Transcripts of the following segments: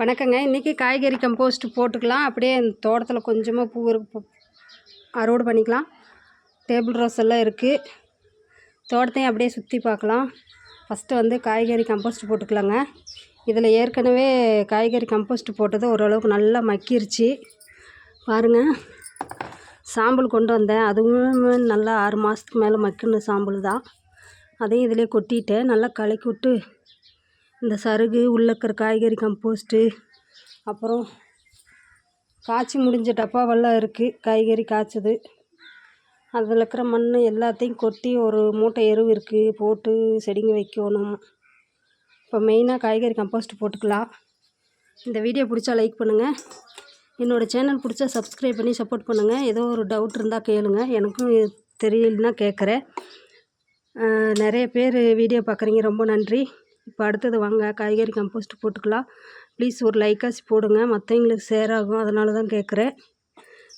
வணக்கங்க. இன்றைக்கி காய்கறி கம்போஸ்ட் போட்டுக்கலாம். அப்படியே இந்த தோட்டத்தில் கொஞ்சமாக பூ அறுவடை பண்ணிக்கலாம். டேபிள் ரோஸ் எல்லாம் இருக்குது தோட்டத்தையும் அப்படியே சுற்றி பார்க்கலாம். ஃபஸ்ட்டு வந்து காய்கறி கம்போஸ்ட் போட்டுக்கலாங்க. இதில் ஏற்கனவே காய்கறி கம்போஸ்ட் போட்டது ஓரளவுக்கு நல்லா மக்கிருச்சு. பாருங்கள் சாம்பல் கொண்டு வந்தேன். அதுவும் நல்லா ஆறு மாதத்துக்கு மேலே மக்கின சாம்பல் தான். அதையும் இதிலே கொட்டிட்டேன் நல்லா கலக்கி விட்டு இந்த சருகு உள்ளே இருக்கிற காய்கறி கம்போஸ்ட்டு அப்புறம் காய்ச்சி முடிஞ்ச டப்பாவெல்லாம் இருக்குது காய்கறி காய்ச்சது. அதில் இருக்கிற மண் எல்லாத்தையும் கொட்டி ஒரு மூட்டை எருவு இருக்குது போட்டு செடிங்க வைக்கணும். இப்போ மெயினாக காய்கறி கம்போஸ்ட் போட்டுக்கலாம். இந்த வீடியோ பிடிச்சா லைக் பண்ணுங்கள் என்னோடய சேனல் பிடிச்சா சப்ஸ்கிரைப் பண்ணி சப்போர்ட் பண்ணுங்கள் ஏதோ ஒரு டவுட் இருந்தால் கேளுங்க. எனக்கும் தெரியலன்னா கேட்குறேன் நிறைய பேர் வீடியோ பார்க்குறீங்க ரொம்ப நன்றி. இப்போ அடுத்தது வாங்க காய்கறி கம்போஸ்ட் போட்டுக்கலாம். ப்ளீஸ் ஒரு லைக்காசி போடுங்க. மற்றவங்களுக்கு சேர் ஆகும். அதனால தான் கேட்குறேன்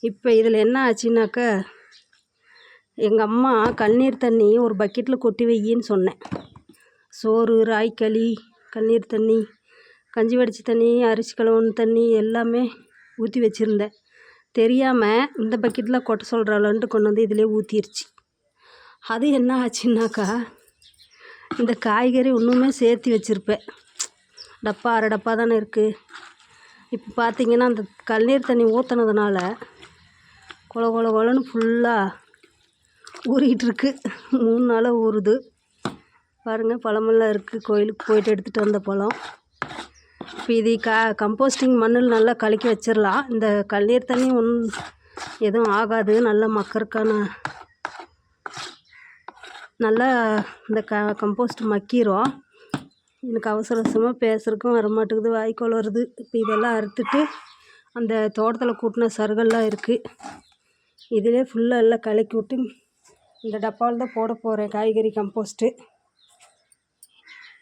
இப்போ இதில் என்ன ஆச்சுனாக்க எங்கள் அம்மா கண்ணீர் தண்ணி ஒரு பக்கெட்டில் கொட்டி வையின்னு சொன்னேன். சோறு ராய்க்களி கண்ணீர் தண்ணி கஞ்சி வடித்த தண்ணி அரிசி கழுவுன தண்ணி எல்லாமே ஊற்றி வச்சுருந்தேன். தெரியாமல் இந்த பக்கெட்டில் கொட்ட சொல்கிறாளன்ட்டு கொண்டு வந்து இதிலே ஊற்றிருச்சு அது என்ன ஆச்சுன்னாக்கா இந்த காய்கறி இன்னுமே சேர்த்து வச்சுருப்பேன். டப்பா அரை டப்பா தானே இருக்குது இப்போ பார்த்தீங்கன்னா அந்த கல்நீர் தண்ணி ஊற்றுனதுனால கொல கொல கொலன்னு ஃபுல்லாக ஊறிக்கிட்டு இருக்கு. மூணு நாளாக ஊறுது. பாருங்கள் பழமெல்லாம் இருக்குது கோயிலுக்கு போயிட்டு எடுத்துகிட்டு வந்த பழம். இப்போ இது க கம்போஸ்டிங் மண்ணில் நல்லா கலக்கி வச்சிடலாம் இந்த கல்நீர் தண்ணி ஒன் எதுவும் ஆகாது. நல்லா மக்கருக்கான நல்லா இந்த க கம்போஸ்ட் மக்கிரும் எனக்கு அவசர அவசரமாக பேசுகிறக்கும் வரமாட்டேங்குது வாய்க்கோல் வருது இப்போ இதெல்லாம் அறுத்துட்டு அந்த தோட்டத்தில் கூட்டின சருகெல்லாம் இருக்குது இதிலே ஃபுல்லாக எல்லாம் கலக்கி விட்டு இந்த டப்பாவில் தான் போட போகிறேன் காய்கறி கம்போஸ்ட்டு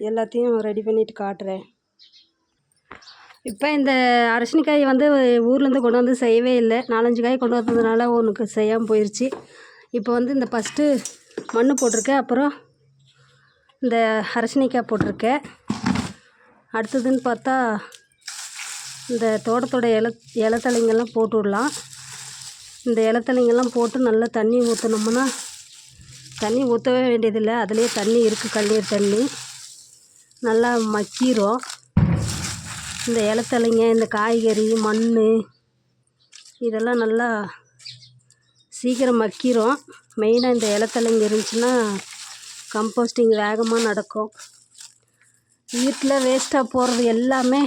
எல்லாத்தையும் ரெடி பண்ணிவிட்டு காட்டுறேன். இப்போ இந்த அரசினிக்காய் வந்து ஊர்லேருந்து கொண்டு வந்து செய்யவே இல்லை. நாலஞ்சு காய் கொண்டு வந்ததுனால ஒன்றுக்கு செய்யாமல் போயிடுச்சு இப்போ வந்து இந்த ஃபஸ்ட்டு மண் போட்டிருக்கேன். அப்புறம் இந்த அரசணிக்காய் போட்டிருக்கேன். அடுத்ததுன்னு பார்த்தா இந்த தோட்டத்தோட இல இலத்தலைங்கெல்லாம் போட்டு விடலாம். இந்த இலத்தலைங்கெல்லாம் போட்டு நல்லா தண்ணி ஊற்றினோம்னா தண்ணி ஊற்றவே வேண்டியதில்லை. அதுலேயே தண்ணி இருக்குது கண்ணீர் தண்ணி. நல்லா மக்கிரும். இந்த இலத்தலைங்க இந்த காய்கறி மண் இதெல்லாம் நல்லா சீக்கிரம் மக்கிரும். மெயினாக இந்த இலத்தலைங்க இருந்துச்சுன்னா கம்போஸ்டிங் வேகமாக நடக்கும். வீட்டில் வேஸ்ட்டாக போடுறது எல்லாமே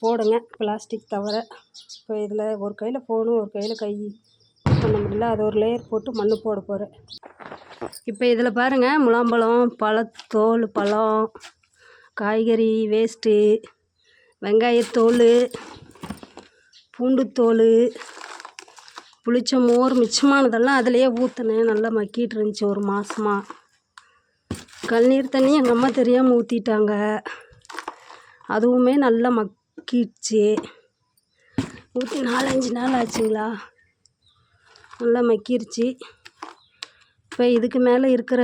போடுங்க. பிளாஸ்டிக் தவிர. இப்போ இதில் ஒரு கையில் ஃபோனு ஒரு கையில் கை. பண்ண முடியல அது ஒரு லேயர் போட்டு மண் போட போகிறேன் இப்போ இதில் பாருங்கள் முலாம்பழம் பழத்தோல் பழம் காய்கறி வேஸ்ட்டு வெங்காயத்தோல் பூண்டுத்தோல் புளித்த மோர் மிச்சமானதெல்லாம் அதிலையே ஊற்றினேன் நல்லா மக்கிட்டு இருந்துச்சு ஒரு மாதமாக கழுநீர் தண்ணி எங்கள் அம்மா தெரியாமல் ஊற்றிட்டாங்க அதுவுமே நல்லா மக்கிடுச்சு. ஊற்றி நாலஞ்சு நாள் ஆச்சுங்களா? நல்லா மக்கிருச்சு இப்போ இதுக்கு மேலே இருக்கிற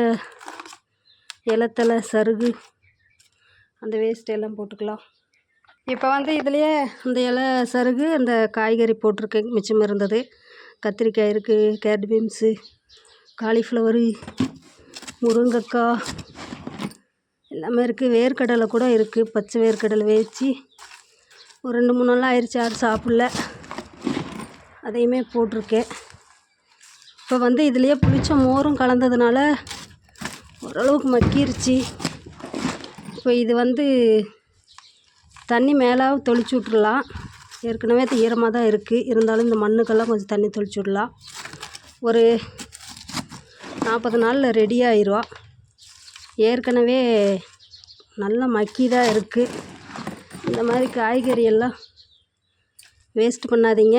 இலத்தலை சருகு அந்த வேஸ்ட் எல்லாம் போட்டுக்கலாம். இப்போ வந்து இதுலேயே அந்த இலை சருகு அந்த காய்கறி போட்டிருக்கேன். மிச்சம் இருந்தது. கத்திரிக்காய் இருக்குது கேரட் பீன்ஸு காலிஃப்ளவரு முருங்கைக்காய் எல்லாமே இருக்குது வேர்க்கடலை கூட இருக்குது பச்சை வேர்க்கடலை வேச்சு ஒரு ரெண்டு மூணு நாள் ஆயிடுச்சு யாரும் சாப்பிடல. அதையுமே போட்டிருக்கேன். இப்போ வந்து இதுலேயே புளிச்ச மோரும் கலந்ததுனால ஓரளவுக்கு மக்கிருச்சு. இப்போ இது வந்து தண்ணி மேலே தெளிச்சு விட்றலாம் ஏற்கனவே ஈரமாக தான் இருக்குது இருந்தாலும் இந்த மண்ணுக்கெல்லாம் கொஞ்சம் தண்ணி தெளிச்சு விடலாம். ஒரு நாற்பது நாளில் ரெடி ஆயிரும் ஏற்கனவே நல்லா மக்கி தான் இருக்குது இந்த மாதிரி காய்கறி எல்லாம் வேஸ்ட் பண்ணாதீங்க.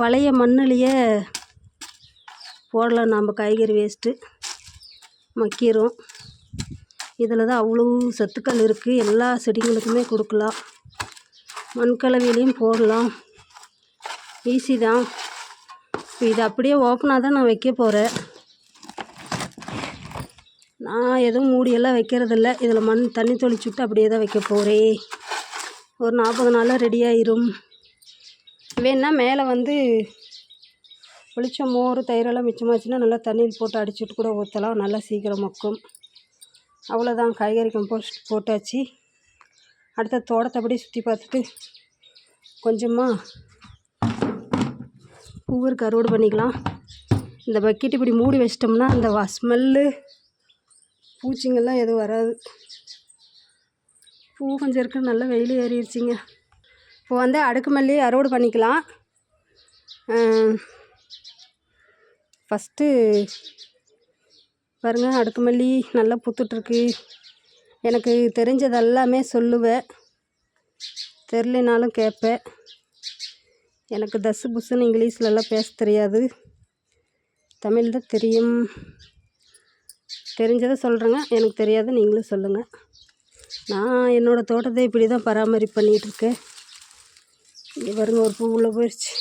பழைய மண்ணுலேயே போடலாம். நாம் காய்கறி வேஸ்ட்டு மக்கிரும். இதில் தான் அவ்வளோ சத்துக்கள் இருக்குது எல்லா செடிங்களுக்குமே கொடுக்கலாம். மண்கலவையிலையும் போடலாம். ஈஸி தான். இது அப்படியே ஓப்பனாக தான் நான் வைக்க போகிறேன் நான் எதுவும் மூடியெல்லாம் வைக்கிறதில்ல. இதில் மண் தண்ணி தெளிச்சு விட்டு அப்படியே தான் வைக்க போகிறேன் ஒரு நாற்பது நாளில் ரெடி ஆயிரும். மேலே வந்து புளிச்ச மோர் தயிரெல்லாம் மிச்சமாச்சுன்னா நல்லா தண்ணியில் போட்டு அடிச்சுட்டு கூட ஊற்றலாம் நல்லா சீக்கிரம் மக்கும். அவ்வளோதான் காய்கறி கம்போஸ்ட் போட்டாச்சு. அடுத்த தோட்டத்தை அப்படியே சுற்றி பார்த்துட்டு கொஞ்சமாக பூவிற்கு அறுவடை பண்ணிக்கலாம். இந்த பக்கெட் இப்படி மூடி வச்சிட்டோம்னா அந்த ஸ்மெல்லு பூச்சிங்கெல்லாம் எதுவும் வராது. பூ கொஞ்சம் இருக்கு நல்லா வெயில் ஏறிடுச்சிங்க. இப்போ வந்து அடுக்கு மல்லி அறுவடை பண்ணிக்கலாம். ஃபஸ்ட்டு பாருங்கள் அடுக்கு மல்லி நல்லா பூத்துட்ருக்கு எனக்கு தெரிஞ்சது எல்லாமே சொல்லுவேன். தெரிலினாலும் கேட்பேன். எனக்கு தசு புசுன்னு இங்கிலீஷ்லலாம் பேச தெரியாது. தமிழ் தான் தெரியும். தெரிஞ்சதை சொல்கிறேங்க எனக்கு தெரியாத நீங்களும் சொல்லுங்கள் நான் என்னோடய தோட்டத்தை இப்படி தான் பராமரிப்பு பண்ணிகிட்ருக்கேன் இங்கே பாருங்கள் ஒரு பூ உள்ளே போயிடுச்சு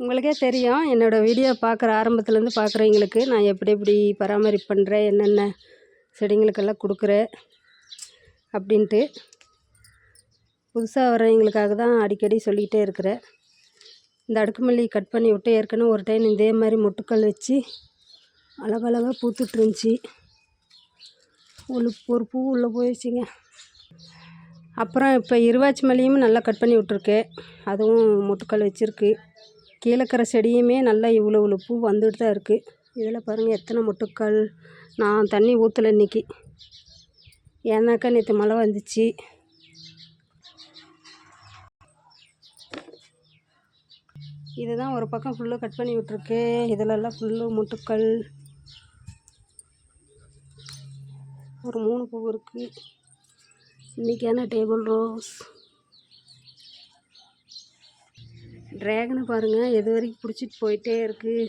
உங்களுக்கே தெரியும். என்னோடய வீடியோ பார்க்குற ஆரம்பத்துலேருந்து பார்க்குறவங்களுக்கு நான் எப்படி எப்படி பராமரிப்பு பண்ணுறேன் என்னென்ன செடிங்களுக்கெல்லாம் கொடுக்குறேன் அப்படின்ட்டு புதுசாக வரவங்களுக்காக தான் அடிக்கடி சொல்லிக்கிட்டே இருக்கிறேன். இந்த அடுக்குமல்லி கட் பண்ணி விட்டு ஏற்கனவே ஒரு டைம் இதே மாதிரி மொட்டுக்கள் வச்சு அழகழகாக பூத்துட்ருந்துச்சி ஒரு ஒரு பூ உள்ளே போயிடுச்சிங்க. அப்புறம் இப்போ இருவாச்சி மல்லியும் நல்லா கட் பண்ணி விட்ருக்கேன் அதுவும் மொட்டுக்கள் வச்சுருக்கு. கீழே செடியுமே நல்லா இவ்வளோ இவ்வளோ பூ வந்துட்டு தான் இருக்குது இதில் பாருங்கள் எத்தனை மொட்டுக்கள். நான் தண்ணி ஊற்றலை இன்றைக்கி ஏன்னாக்கா நேற்று மழை வந்துச்சு. இதுதான் ஒரு பக்கம் ஃபுல்லாக கட் பண்ணி விட்ருக்கு இதிலெல்லாம் ஃபுல்லு மொட்டுக்கள். ஒரு மூணு பூ இருக்குது இன்றைக்கான டேபிள் ரோஸ் ட்ராகனை பாருங்கள் எது வரைக்கும் பிடிச்சிட்டு போயிட்டே இருக்குது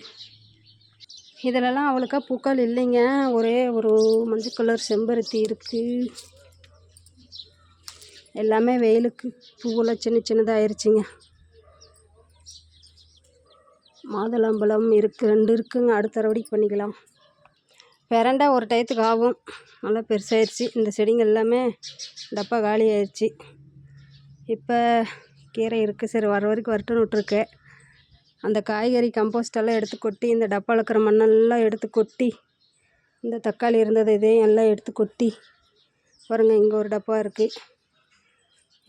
இதிலலாம் அவ்வளோக்கா பூக்கள் இல்லைங்க. ஒரே ஒரு மஞ்சள் கலர் செம்பருத்தி இருக்குது எல்லாமே வெயிலுக்கு பூவெல்லாம் சின்ன சின்னதாகிருச்சிங்க மாதுளம்பழம் இருக்குது ரெண்டு இருக்குங்க. அடுத்த தடவைக்கு பண்ணிக்கலாம். பிரண்டா ஒரு டயத்துக்கு ஆகும். நல்லா பெருசாகிடுச்சு இந்த செடிங்க எல்லாமே டப்பா காலி ஆயிடுச்சு இப்போ கீரை இருக்குது சரி வர வரைக்கும் வரட்டுன்னு விட்ருக்கேன் அந்த காய்கறி கம்போஸ்டெல்லாம் எடுத்து கொட்டி இந்த டப்பாவில் இருக்கிற மண்ணெல்லாம் எடுத்து கொட்டி இந்த தக்காளி இருந்தது இதையும் எல்லாம் எடுத்து கொட்டி பாருங்கள் இங்கே ஒரு டப்பா இருக்குது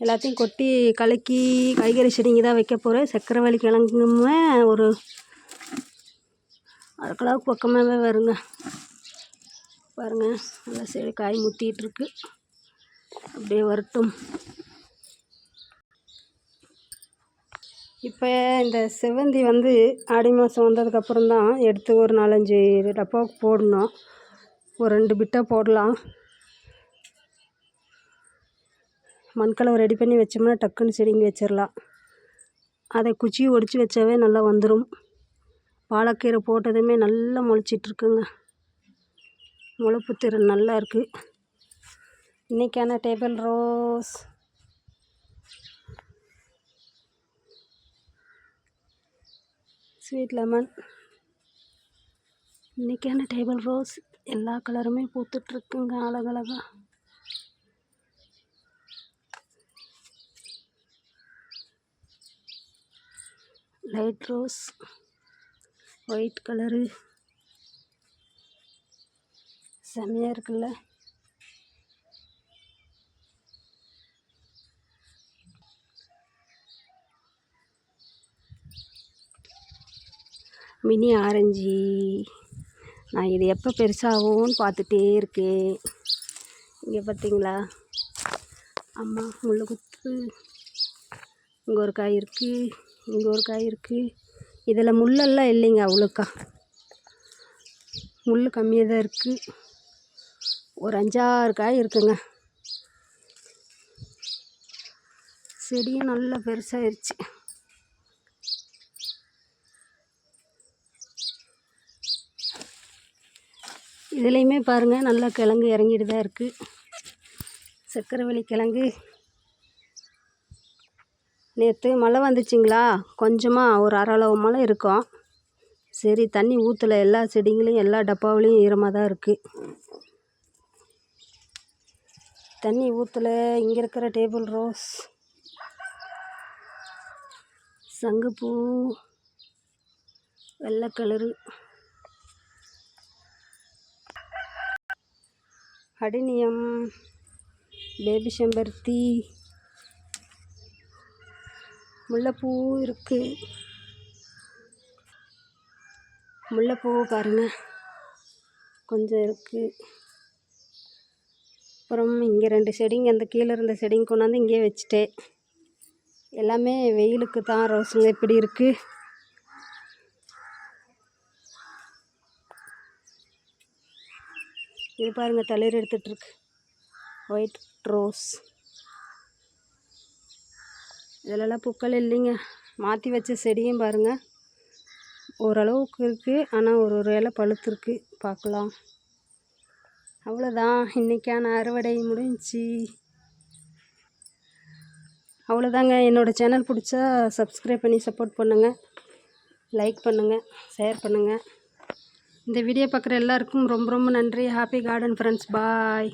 எல்லாத்தையும் கொட்டி கலக்கி காய்கறி செடிங்க தான் வைக்க போகிறேன் சக்கரவள்ளி கிழங்குமே ஒரு அதுக்கெல்லாம் பக்கமாகவே வருங்க. பாருங்கள் நல்லா செடி காய் முத்திகிட்ருக்கு அப்படியே வரட்டும். இப்போ இந்த செவ்வந்தி வந்து ஆடி மாதம் வந்ததுக்கப்புறம் தான் எடுத்து ஒரு நாலஞ்சு டப்பாவுக்கு போடணும். ஒரு ரெண்டு பிட்டாக போடலாம். மண்கலவை ரெடி பண்ணி வச்சோம்னா டக்குன்னு செடிங்க வச்சிடலாம் அதை குச்சி ஒடிச்சு வச்சாவே நல்லா வந்துடும் பாலக்கீரை போட்டதுமே நல்லா முளைச்சிட்ருக்குங்க. முளைப்பு திறன் நல்லா இருக்குது இன்றைக்கான டேபிள் ரோஸ். ஸ்வீட் லெமன் இன்றைக்கான டேபிள் ரோஸ் எல்லா கலருமே பூத்துட்ருக்குங்க அழகழகா. லைட் ரோஸ் ஒயிட் கலரு செம்மையாக இருக்குல்ல. Mini orange. நான் இது எப்போ பெருசாகும்னு பார்த்துட்டே இருக்கேன். இங்கே பார்த்தீங்களா அம்மா முள்ளு குத்து. இங்கே ஒரு காய் இருக்குது இங்கே ஒரு காய் இருக்குது இதில் முள்ளெல்லாம் இல்லைங்க அவ்வளோக்கா. முள் கம்மியாக தான் இருக்குது ஒரு அஞ்சாறு காய் இருக்குங்க. செடியும் நல்லா பெருசாகிருச்சு இதுலேயுமே பாருங்கள் நல்லா கிழங்கு இறங்கிட்டு தான் இருக்குது சக்கரவள்ளி கிழங்கு. நேற்று மழை வந்துச்சுங்களா? கொஞ்சமாக ஒரு அரளவு அளவு மழை இருக்கும். சரி தண்ணி ஊற்றல எல்லா செடிங்களையும் எல்லா டப்பாவிலையும் ஈரமாக தான் இருக்குது தண்ணி ஊற்றல இங்கே இருக்கிற டேபிள் ரோஸ். சங்குப்பூ. வெள்ளை கலரு. அடினியம் பேபி செம்பருத்தி முல்லைப்பூ இருக்குது முல்லைப்பூ பாருங்கள் கொஞ்சம் இருக்குது அப்புறம் இங்கே ரெண்டு செடிங்க அந்த கீழே இருந்த செடிங்க கொண்டாந்து இங்கேயே வச்சுட்டேன். எல்லாமே வெயிலுக்கு தான் ரோஸுங்க இப்படி இருக்குது இது பாருங்கள் தளிர் எடுத்துகிட்ருக்கு ஒயிட் ரோஸ் இதிலலாம் பூக்கள் இல்லைங்க. மாற்றி வச்ச செடியும் பாருங்கள் ஓரளவுக்கு இருக்குது ஆனால் ஒரு ஒரு இலை பழுத்துருக்கு. பார்க்கலாம். அவ்வளோதான் இன்றைக்கான அறுவடை முடிஞ்சுச்சு அவ்வளோதாங்க என்னோடய சேனல் பிடிச்சா சப்ஸ்கிரைப் பண்ணி சப்போர்ட் பண்ணுங்கள் லைக் பண்ணுங்கள் ஷேர் பண்ணுங்கள் இந்த வீடியோ பார்க்குற எல்லாருக்கும் ரொம்ப ரொம்ப நன்றி. Happy garden friends bye